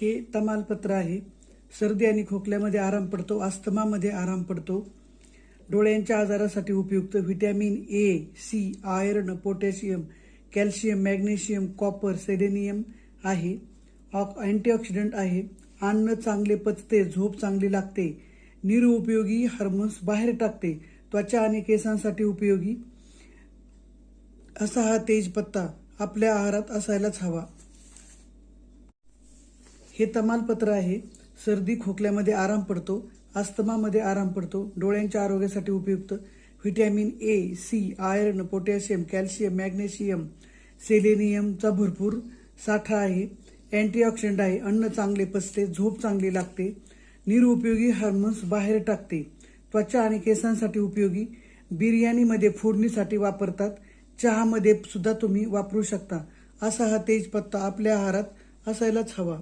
हे तमालपत्र आहे. सर्दी आणि खोकल्यामध्ये आराम पडतो अस्थमामध्ये आराम पडतो. डोळ्यांच्या आजारासाठी उपयुक्त vitamin A C iron potassium calcium magnesium copper selenium आहे. ऑक अँटीऑक्सिडंट आहे. अन्न चांगले पचते झोप चांगली लागते. निरुपयोगी हार्मोन्स बाहेर टाकते. त्वचा आणि केसांसाठी उपयोगी. असा हा तेजपत्ता आपल्या आहारात असायलाच हवा. हे तमालपत्र आहे. सर्दी खोकल्यामध्ये आराम पडतो अस्थमामध्ये आराम पडतो डोळ्यांच्या आरोग्यासाठी उपयुक्त. Vitamin A C iron potassium calcium magnesium सेलेनियमचा भरपूर साठा आहे. अँटीऑक्सिडंट आहे. अन्न चांगले पचते झोप चांगली लागते. निरुपयोगी हार्मोन्स बाहेर टाकते. त्वचा आणि केसांसाठी उपयोगी. बिर्याणीमध्ये फोडणीसाठी वापरतात. चहामध्ये सुद्धा तुम्ही वापरू शकता. असा हा तेजपत्ता आपल्या आहारात असायलाच हवा.